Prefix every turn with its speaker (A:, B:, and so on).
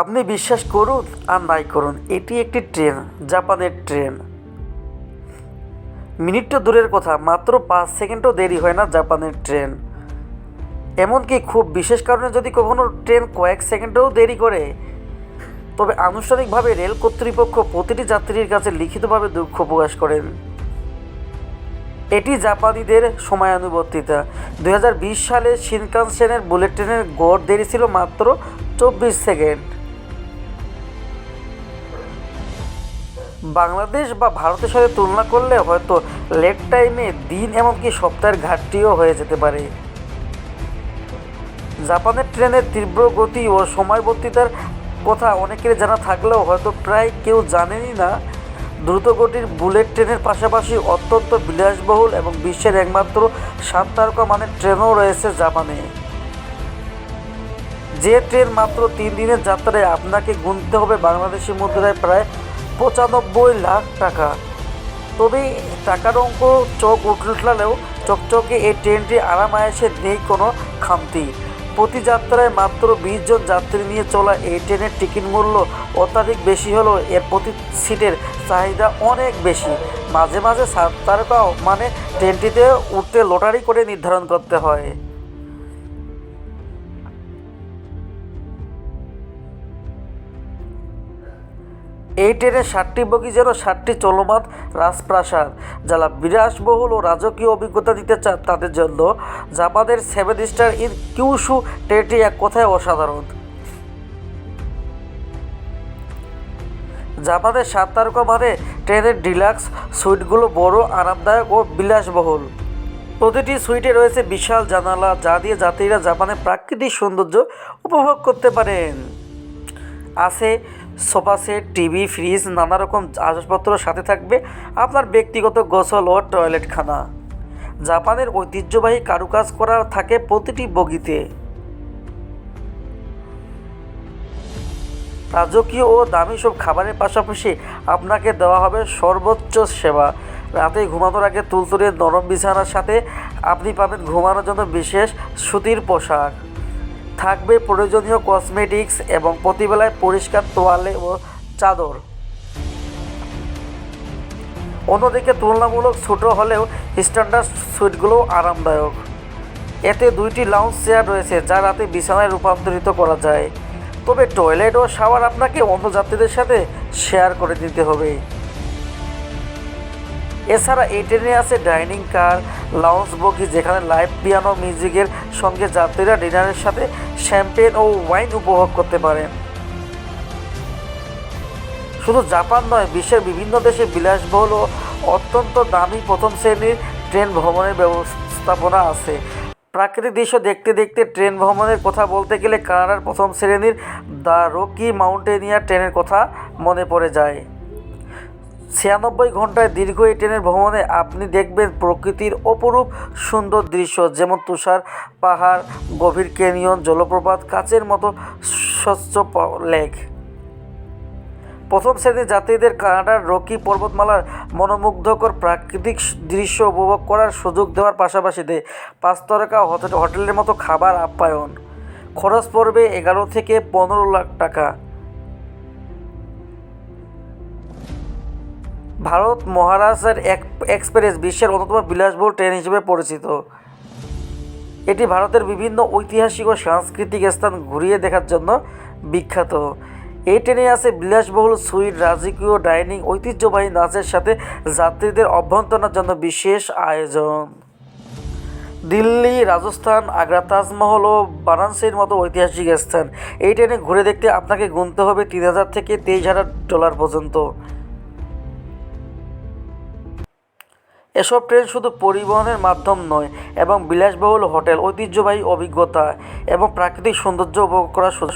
A: আপনি বিশ্বাস করুন আর নাই করুন, এটি একটি ট্রেন, জাপানের ট্রেন। মিনিটটা দূরের কথা, মাত্র পাঁচ সেকেন্ডও দেরি হয় না জাপানের ট্রেন। এমনকি খুব বিশেষ কারণে যদি কখনো ট্রেন কয়েক সেকেন্ডেও দেরি করে, তবে আনুষ্ঠানিকভাবে রেল কর্তৃপক্ষ প্রতিটি যাত্রীর কাছে লিখিতভাবে দুঃখ প্রকাশ করেন। এটি জাপানিদের সময়ানুবর্তিতা। দু হাজার বিশ সালে শিনকানসেনের বুলেট ট্রেনের গড় দেরি ছিল মাত্র চব্বিশ সেকেন্ড। বাংলাদেশ বা ভারতের সাথে তুলনা করলে হয়তো লেট টাইমে দিন এমনকি সপ্তাহের ঘাটতিও হয়ে যেতে পারে। জাপানের ট্রেনের তীব্র গতি ও সময়বর্তিতার কথা অনেকের জানা থাকলেও হয়তো প্রায় কেউ জানেনই না। দ্রুতগতির বুলেট ট্রেনের পাশাপাশি অত্যন্ত বিলাসবহুল এবং বিশ্বের একমাত্র সাত তারকা মানের ট্রেনও রয়েছে জাপানে। যে ট্রেন মাত্র তিন দিনের যাত্রায় আপনাকে গুনতে হবে বাংলাদেশি মুদ্রায় প্রায় পঁচানব্বই লাখ টাকা। তবে টাকার অঙ্ক চোখ উঠলালেও চকচকে এই ট্রেনটি আরাম আয়েসে নেই কোনো খামতি। প্রতি যাত্রায় মাত্র বিশ জন যাত্রী নিয়ে চলা এই ট্রেনের টিকিট মূল্য অত্যাধিক বেশি হলেও এর প্রতি সিটের চাহিদা অনেক বেশি। মাঝে মাঝে সাত তারকাও মানে ট্রেনটিতে উঠতে লটারি করে নির্ধারণ করতে হয়। এই ট্রেনের ষাটটি বগি যেন ষাটটি চলমান রাজপ্রাসাদ, যারা বিলাসবহুল ও রাজকীয় অভিজ্ঞতা দিতে চান তাদের জন্য। জাপানের সেভেন স্টার ইন কিউশু ট্রেনটি এক কথায় অসাধারণ। জাপানের সাত তারকা মানে ট্রেনের ডিলাক্স সুইটগুলো বড়, আরামদায়ক ও বিলাসবহুল। প্রতিটি সুইটে রয়েছে বিশাল জানালা যা দিয়ে যাত্রীরা জাপানের প্রাকৃতিক সৌন্দর্য উপভোগ করতে পারেন। আছে সোফা সেট, টিভি, ফ্রিজ নানা রকম আসবাবপত্র সাথে থাকবে আপনার ব্যক্তিগত গোসল ও টয়লেটখানা। জাপানের ঐতিহ্যবাহী কারুকাজ করা থাকে প্রতিটি বগিতে। রাজকীয় ও দামি সব খাবারের পাশাপাশি আপনাকে দেওয়া হবে সর্বোচ্চ সেবা। রাতে ঘুমানোর আগে তুলতুলে নরম বিছানার সাথে আপনি পাবেন ঘুমানোর জন্য বিশেষ সুতির পোশাক। থাকবে প্রয়োজনীয় কসমেটিক্স এবং প্রতিবেলায় পরিষ্কার তোয়ালে ও চাদর। অন্যদিকে তুলনামূলক ছোট হলেও স্ট্যান্ডার্ড সুইটগুলোও আরামদায়ক। এতে দুইটি লাউঞ্জ চেয়ার রয়েছে যা রাতে বিছানায় রূপান্তরিত করা যায়। তবে টয়লেট ও শাওয়ার আপনাকে অন্য যাত্রীদের সাথে শেয়ার করে দিতে হবে। এছাড়া এই ট্রেনে আছে ডাইনিং কার লাউঞ্জ বগি যেখানে লাইভ পিয়ানো মিউজিকের সঙ্গে যাত্রীরা ডিনারের সাথে শ্যাম্পেন ও ওয়াইন উপভোগ করতে পারে। শুধু জাপান নয়, বিশ্বের বিভিন্ন দেশে বিলাসবহুল ও অত্যন্ত দামি প্রথম শ্রেণির ট্রেন ভ্রমণের ব্যবস্থাপনা আছে। প্রাকৃতিক দৃশ্য দেখতে দেখতে ট্রেন ভ্রমণের কথা বলতে গেলে কানাডার প্রথম শ্রেণির দ্য রকি মাউন্টেনিয়ার ট্রেনের কথা মনে পড়ে যায়। ছিয়ানব্বই ঘন্টায় দীর্ঘ এই ট্রেনের ভ্রমণে আপনি দেখবেন প্রকৃতির অপরূপ সুন্দর দৃশ্য, যেমন তুষার, পাহাড়, গভীর ক্যানিয়ন, জলপ্রপাত, কাচের মতো স্বচ্ছ লেক। প্রথম শ্রেণির যাত্রীদের কানাডার রকি পর্বতমালার মনোমুগ্ধকর প্রাকৃতিক দৃশ্য উপভোগ করার সুযোগ দেওয়ার পাশাপাশি দেয় পাঁচ হোটেলের মতো খাবার আপ্যায়ন। খরচ পড়বে এগারো থেকে পনেরো লাখ টাকা। ভারত মহারাষ্ট্রের এক এক্সপ্রেস বিশ্বের অন্যতম বিলাসবহুল ট্রেন হিসেবে পরিচিত। এটি ভারতের বিভিন্ন ঐতিহাসিক ও সাংস্কৃতিক স্থান ঘুরিয়ে দেখার জন্য বিখ্যাত। এই ট্রেনে আছে বিলাসবহুল সুইট, রাজকীয় ডাইনিং, ঐতিহ্যবাহী নাচের সাথে যাত্রীদের অভ্যন্তরের জন্য বিশেষ আয়োজন। দিল্লি, রাজস্থান, আগ্রা, তাজমহল ও বারাণসীর মতো ঐতিহাসিক স্থান। এই ট্রেনে ঘুরে দেখতে আপনাকে গুনতে হবে তিন হাজার থেকে তেইশ হাজার ডলার পর্যন্ত। এসব ট্রেন শুধু পরিবহনের মাধ্যম নয়, এবং বিলাসবহুল হোটেল, ঐতিহ্যবাহী অভিজ্ঞতা এবং প্রাকৃতিক সৌন্দর্য উপভোগ করার সুযোগ